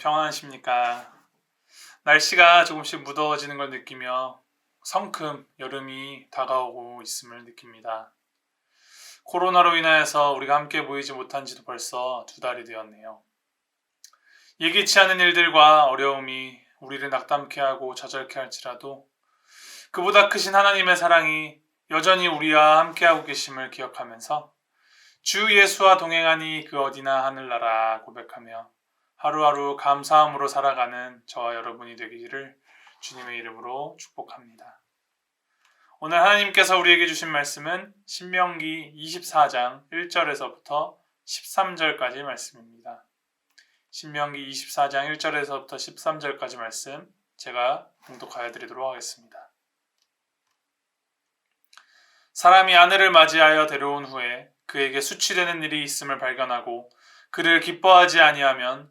평안하십니까? 날씨가 조금씩 무더워지는 걸 느끼며 성큼 여름이 다가오고 있음을 느낍니다. 코로나로 인하여서 우리가 함께 모이지 못한 지도 벌써 두 달이 되었네요. 예기치 않은 일들과 어려움이 우리를 낙담케 하고 좌절케 할지라도 그보다 크신 하나님의 사랑이 여전히 우리와 함께하고 계심을 기억하면서 주 예수와 동행하니 그 어디나 하늘나라 고백하며 하루하루 감사함으로 살아가는 저와 여러분이 되기를 주님의 이름으로 축복합니다. 오늘 하나님께서 우리에게 주신 말씀은 신명기 24장 1절에서부터 13절까지 말씀입니다. 신명기 24장 1절에서부터 13절까지 말씀 제가 봉독하여 드리도록 하겠습니다. 사람이 아내를 맞이하여 데려온 후에 그에게 수치되는 일이 있음을 발견하고 그를 기뻐하지 아니하면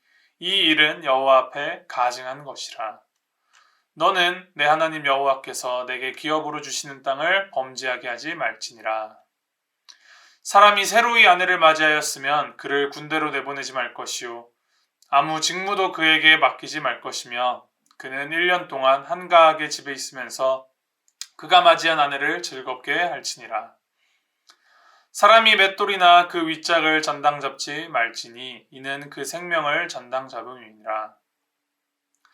이 일은 여호와 앞에 가증한 것이라. 너는 내 하나님 여호와께서 내게 기업으로 주시는 땅을 범죄하게 하지 말지니라. 사람이 새로이 아내를 맞이하였으면 그를 군대로 내보내지 말 것이요 아무 직무도 그에게 맡기지 말 것이며 그는 1년 동안 한가하게 집에 있으면서 그가 맞이한 아내를 즐겁게 할지니라. 사람이 맷돌이나 그 윗짝을 전당 잡지 말지니 이는 그 생명을 전당 잡음이니라.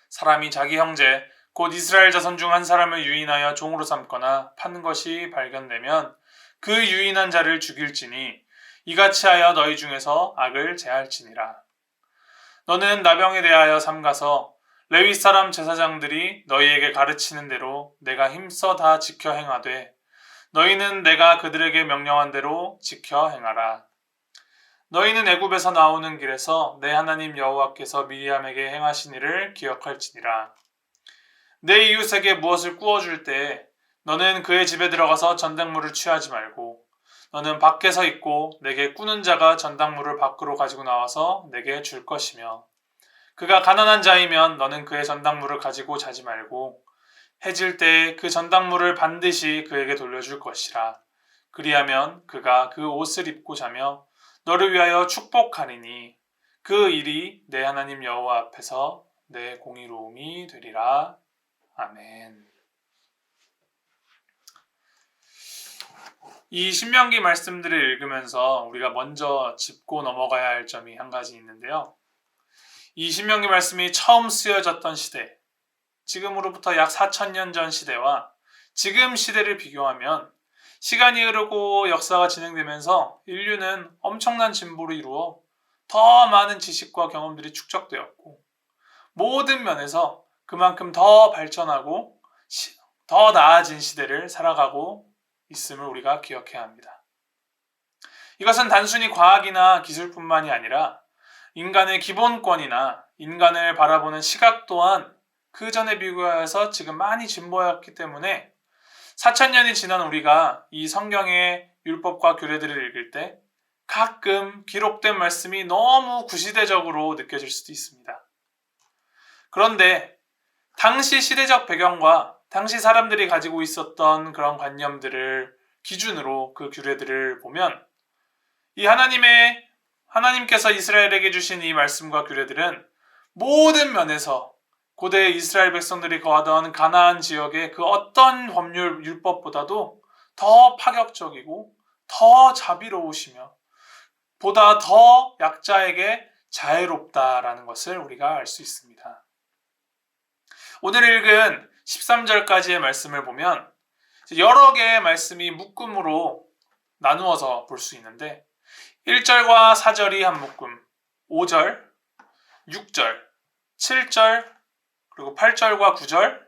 사람이 자기 형제 곧 이스라엘 자손 중 한 사람을 유인하여 종으로 삼거나 판 것이 발견되면 그 유인한 자를 죽일지니 이같이 하여 너희 중에서 악을 제할지니라. 너는 나병에 대하여 삼가서 레위 사람 제사장들이 너희에게 가르치는 대로 내가 힘써 다 지켜 행하되 너희는 내가 그들에게 명령한 대로 지켜 행하라. 너희는 애굽에서 나오는 길에서 내 하나님 여호와께서 미리암에게 행하신 일을 기억할지니라. 내 이웃에게 무엇을 구워줄 때 너는 그의 집에 들어가서 전당물을 취하지 말고 너는 밖에서 있고 내게 꾸는 자가 전당물을 밖으로 가지고 나와서 내게 줄 것이며 그가 가난한 자이면 너는 그의 전당물을 가지고 자지 말고 해질 때에 그 전당물을 반드시 그에게 돌려줄 것이라. 그리하면 그가 그 옷을 입고 자며 너를 위하여 축복하리니 그 일이 내 하나님 여호와 앞에서 내 공의로움이 되리라. 아멘. 이 신명기 말씀들을 읽으면서 우리가 먼저 짚고 넘어가야 할 점이 한 가지 있는데요. 이 신명기 말씀이 처음 쓰여졌던 시대, 지금으로부터 약 4천년 전 시대와 지금 시대를 비교하면 시간이 흐르고 역사가 진행되면서 인류는 엄청난 진보를 이루어 더 많은 지식과 경험들이 축적되었고 모든 면에서 그만큼 더 발전하고 더 나아진 시대를 살아가고 있음을 우리가 기억해야 합니다. 이것은 단순히 과학이나 기술뿐만이 아니라 인간의 기본권이나 인간을 바라보는 시각 또한 그 전에 비교해서 지금 많이 진보했기 때문에 4천년이 지난 우리가 이 성경의 율법과 규례들을 읽을 때 가끔 기록된 말씀이 너무 구시대적으로 느껴질 수도 있습니다. 그런데 당시 시대적 배경과 당시 사람들이 가지고 있었던 그런 관념들을 기준으로 그 규례들을 보면 이 하나님의 하나님께서 이스라엘에게 주신 이 말씀과 규례들은 모든 면에서 고대 이스라엘 백성들이 거하던 가나안 지역의 그 어떤 법률 율법보다도 더 파격적이고 더 자비로우시며 보다 더 약자에게 자애롭다라는 것을 우리가 알 수 있습니다. 오늘 읽은 13절까지의 말씀을 보면 여러 개의 말씀이 묶음으로 나누어서 볼 수 있는데 1절과 4절이 한 묶음, 5절, 6절, 7절, 그리고 8절과 9절,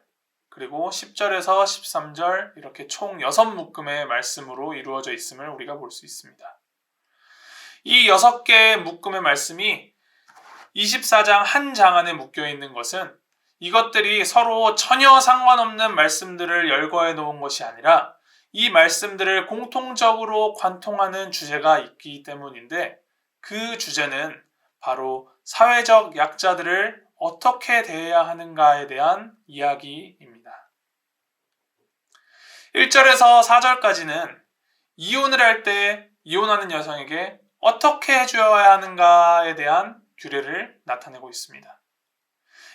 그리고 10절에서 13절 이렇게 총 6묶음의 말씀으로 이루어져 있음을 우리가 볼 수 있습니다. 이 6개의 묶음의 말씀이 24장 한 장 안에 묶여 있는 것은 이것들이 서로 전혀 상관없는 말씀들을 열거해 놓은 것이 아니라 이 말씀들을 공통적으로 관통하는 주제가 있기 때문인데 그 주제는 바로 사회적 약자들을 어떻게 대해야 하는가에 대한 이야기입니다. 1절에서 4절까지는 이혼을 할 때 이혼하는 여성에게 어떻게 해주어야 하는가에 대한 규례를 나타내고 있습니다.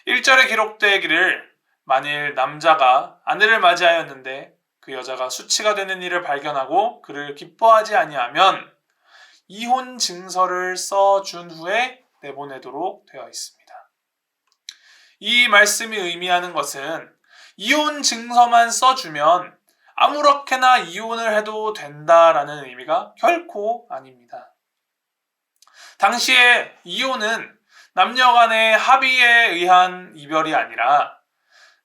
1절에 기록되기를 만일 남자가 아내를 맞이하였는데 그 여자가 수치가 되는 일을 발견하고 그를 기뻐하지 아니하면 이혼 증서를 써 준 후에 내보내도록 되어 있습니다. 이 말씀이 의미하는 것은 이혼 증서만 써주면 아무렇게나 이혼을 해도 된다라는 의미가 결코 아닙니다. 당시에 이혼은 남녀 간의 합의에 의한 이별이 아니라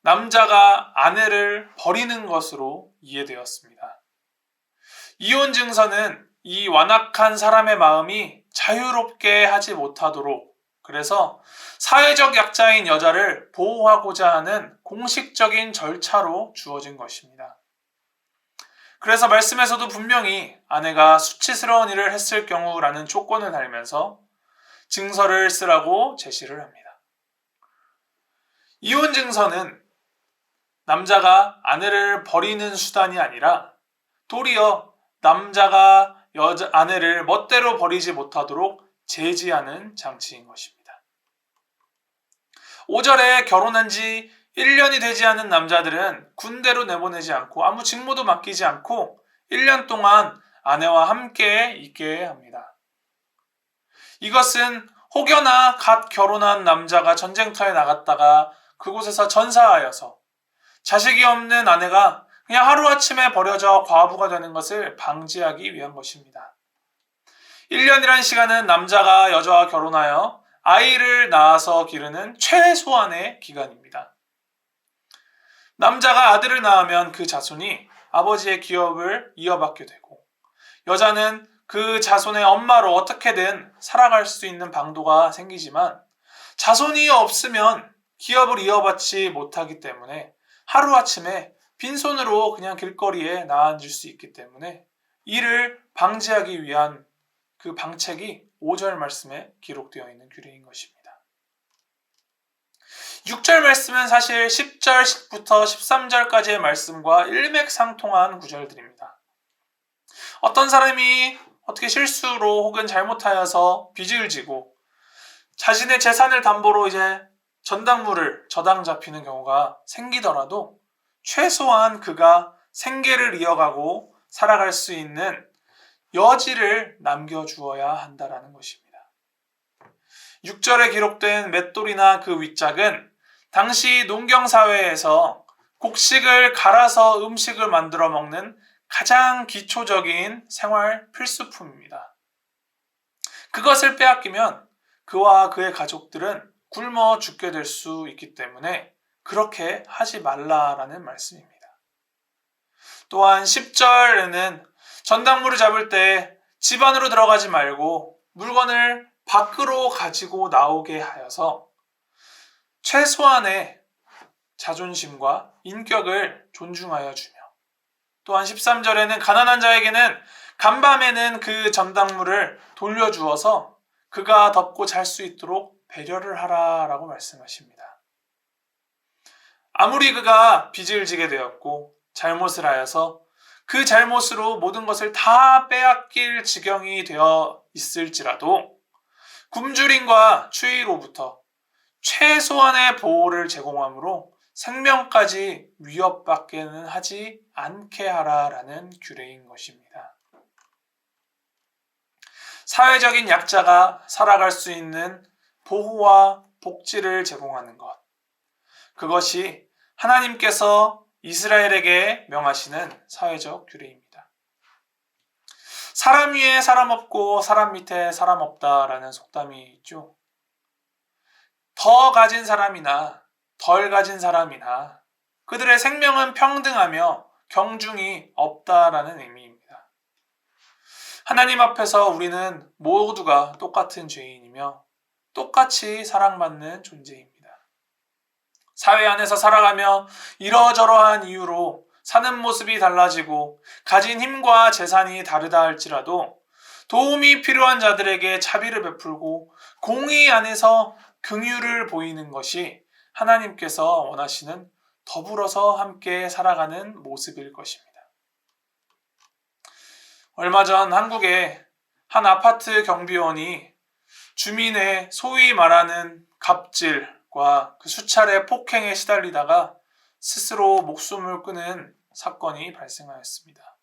남자가 아내를 버리는 것으로 이해되었습니다. 이혼 증서는 이 완악한 사람의 마음이 자유롭게 하지 못하도록 그래서 사회적 약자인 여자를 보호하고자 하는 공식적인 절차로 주어진 것입니다. 그래서 말씀에서도 분명히 아내가 수치스러운 일을 했을 경우라는 조건을 달면서 증서를 쓰라고 제시를 합니다. 이혼 증서는 남자가 아내를 버리는 수단이 아니라 도리어 남자가 여자, 아내를 멋대로 버리지 못하도록 제지하는 장치인 것입니다. 5절에 결혼한 지 1년이 되지 않은 남자들은 군대로 내보내지 않고 아무 직무도 맡기지 않고 1년 동안 아내와 함께 있게 합니다. 이것은 혹여나 갓 결혼한 남자가 전쟁터에 나갔다가 그곳에서 전사하여서 자식이 없는 아내가 그냥 하루아침에 버려져 과부가 되는 것을 방지하기 위한 것입니다. 1년이란 시간은 남자가 여자와 결혼하여 아이를 낳아서 기르는 최소한의 기간입니다. 남자가 아들을 낳으면 그 자손이 아버지의 기업을 이어받게 되고 여자는 그 자손의 엄마로 어떻게든 살아갈 수 있는 방도가 생기지만 자손이 없으면 기업을 이어받지 못하기 때문에 하루아침에 빈손으로 그냥 길거리에 나앉을 수 있기 때문에 이를 방지하기 위한 그 방책이 5절 말씀에 기록되어 있는 규례인 것입니다. 6절 말씀은 사실 10절, 10부터 13절까지의 말씀과 일맥상통한 구절들입니다. 어떤 사람이 어떻게 실수로 혹은 잘못하여서 빚을 지고 자신의 재산을 담보로 이제 전당물을 저당 잡히는 경우가 생기더라도 최소한 그가 생계를 이어가고 살아갈 수 있는 여지를 남겨주어야 한다라는 것입니다. 6절에 기록된 맷돌이나 그 윗짝은 당시 농경사회에서 곡식을 갈아서 음식을 만들어 먹는 가장 기초적인 생활 필수품입니다. 그것을 빼앗기면 그와 그의 가족들은 굶어 죽게 될 수 있기 때문에 그렇게 하지 말라라는 말씀입니다. 또한 10절에는 전당물을 잡을 때 집 안으로 들어가지 말고 물건을 밖으로 가지고 나오게 하여서 최소한의 자존심과 인격을 존중하여 주며 또한 13절에는 가난한 자에게는 간밤에는 그 전당물을 돌려주어서 그가 덮고 잘 수 있도록 배려를 하라 라고 말씀하십니다. 아무리 그가 빚을 지게 되었고 잘못을 하여서 그 잘못으로 모든 것을 다 빼앗길 지경이 되어 있을지라도 굶주림과 추위로부터 최소한의 보호를 제공하므로 생명까지 위협받게는 하지 않게 하라라는 규례인 것입니다. 사회적인 약자가 살아갈 수 있는 보호와 복지를 제공하는 것. 그것이 하나님께서 이스라엘에게 명하시는 사회적 규례입니다. 사람 위에 사람 없고 사람 밑에 사람 없다라는 속담이 있죠. 더 가진 사람이나 덜 가진 사람이나 그들의 생명은 평등하며 경중이 없다라는 의미입니다. 하나님 앞에서 우리는 모두가 똑같은 죄인이며 똑같이 사랑받는 존재입니다. 사회 안에서 살아가며 이러저러한 이유로 사는 모습이 달라지고 가진 힘과 재산이 다르다 할지라도 도움이 필요한 자들에게 자비를 베풀고 공의 안에서 긍휼을 보이는 것이 하나님께서 원하시는 더불어서 함께 살아가는 모습일 것입니다. 얼마 전 한국의 한 아파트 경비원이 주민의 소위 말하는 갑질 과 그 수차례 폭행에 시달리다가 스스로 목숨을 끊은 사건이 발생하였습니다.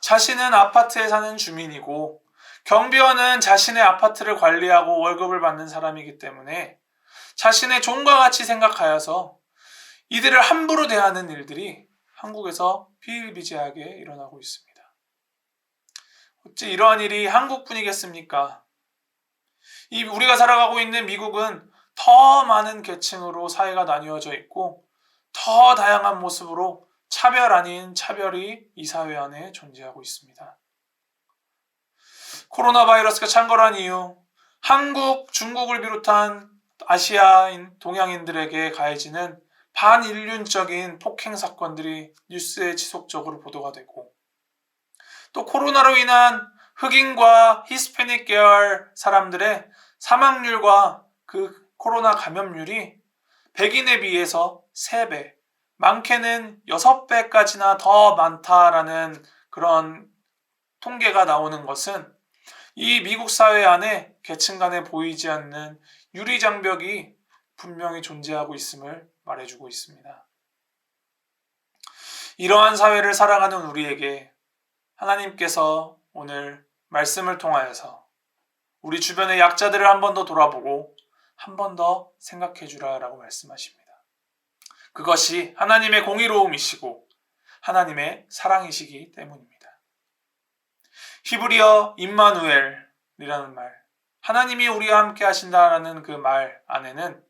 자신은 아파트에 사는 주민이고 경비원은 자신의 아파트를 관리하고 월급을 받는 사람이기 때문에 자신의 종과 같이 생각하여서 이들을 함부로 대하는 일들이 한국에서 비일비재하게 일어나고 있습니다. 어찌 이러한 일이 한국뿐이겠습니까? 이 우리가 살아가고 있는 미국은 더 많은 계층으로 사회가 나뉘어져 있고 더 다양한 모습으로 차별 아닌 차별이 이 사회 안에 존재하고 있습니다. 코로나 바이러스가 창궐한 이후 한국, 중국을 비롯한 아시아인, 동양인들에게 가해지는 반인륜적인 폭행 사건들이 뉴스에 지속적으로 보도가 되고 또 코로나로 인한 흑인과 히스패닉 계열 사람들의 사망률과 그 코로나 감염률이 백인에 비해서 3배, 많게는 6배까지나 더 많다라는 그런 통계가 나오는 것은 이 미국 사회 안에 계층 간에 보이지 않는 유리 장벽이 분명히 존재하고 있음을 말해주고 있습니다. 이러한 사회를 살아가는 우리에게 하나님께서 오늘 말씀을 통하여서 우리 주변의 약자들을 한 번 더 돌아보고 한 번 더 생각해 주라 라고 말씀하십니다. 그것이 하나님의 공의로움이시고 하나님의 사랑이시기 때문입니다. 히브리어 임마누엘이라는 말, 하나님이 우리와 함께 하신다라는 그 말 안에는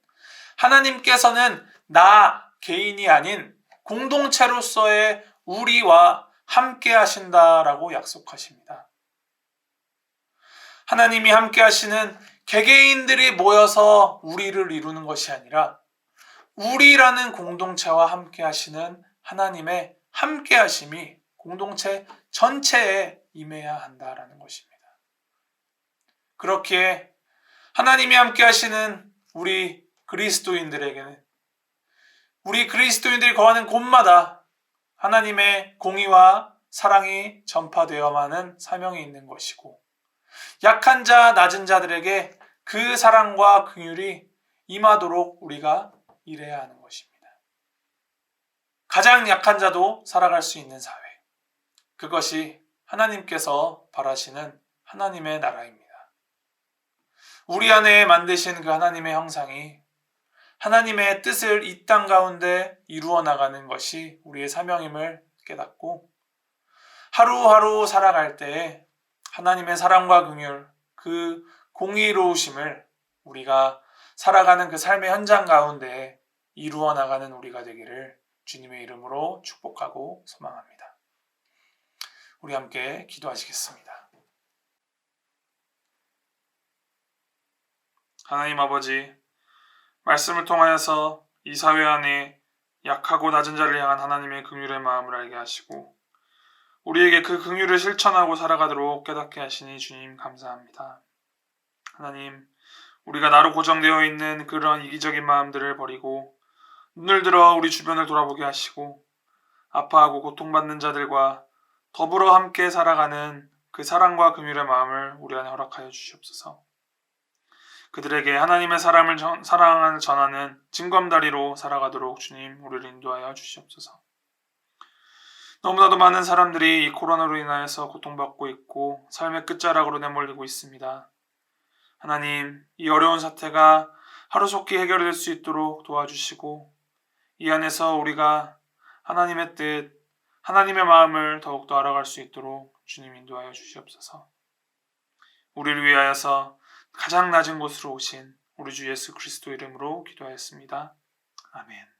하나님께서는 나 개인이 아닌 공동체로서의 우리와 함께 하신다라고 약속하십니다. 하나님이 함께 하시는 개개인들이 모여서 우리를 이루는 것이 아니라 우리라는 공동체와 함께 하시는 하나님의 함께 하심이 공동체 전체에 임해야 한다라는 것입니다. 그렇기에 하나님이 함께 하시는 우리 그리스도인들에게는 우리 그리스도인들이 거하는 곳마다 하나님의 공의와 사랑이 전파되어만 하는 사명이 있는 것이고 약한 자, 낮은 자들에게 그 사랑과 긍휼이 임하도록 우리가 일해야 하는 것입니다. 가장 약한 자도 살아갈 수 있는 사회. 그것이 하나님께서 바라시는 하나님의 나라입니다. 우리 안에 만드신 그 하나님의 형상이 하나님의 뜻을 이 땅 가운데 이루어 나가는 것이 우리의 사명임을 깨닫고 하루하루 살아갈 때에 하나님의 사랑과 긍휼, 그 공의로우심을 우리가 살아가는 그 삶의 현장 가운데 이루어 나가는 우리가 되기를 주님의 이름으로 축복하고 소망합니다. 우리 함께 기도하시겠습니다. 하나님 아버지, 말씀을 통하여서 이 사회 안에 약하고 낮은 자를 향한 하나님의 긍휼의 마음을 알게 하시고 우리에게 그 긍휼을 실천하고 살아가도록 깨닫게 하시니 주님 감사합니다. 하나님, 우리가 나로 고정되어 있는 그런 이기적인 마음들을 버리고 눈을 들어 우리 주변을 돌아보게 하시고 아파하고 고통받는 자들과 더불어 함께 살아가는 그 사랑과 긍휼의 마음을 우리 안에 허락하여 주시옵소서. 그들에게 하나님의 사랑을 전하는 징검다리로 살아가도록 주님 우리를 인도하여 주시옵소서. 너무나도 많은 사람들이 이 코로나로 인하여서 고통받고 있고 삶의 끝자락으로 내몰리고 있습니다. 하나님, 이 어려운 사태가 하루속히 해결될 수 있도록 도와주시고 이 안에서 우리가 하나님의 뜻, 하나님의 마음을 더욱더 알아갈 수 있도록 주님 인도하여 주시옵소서. 우리를 위하여서 가장 낮은 곳으로 오신 우리 주 예수 그리스도 이름으로 기도하였습니다. 아멘.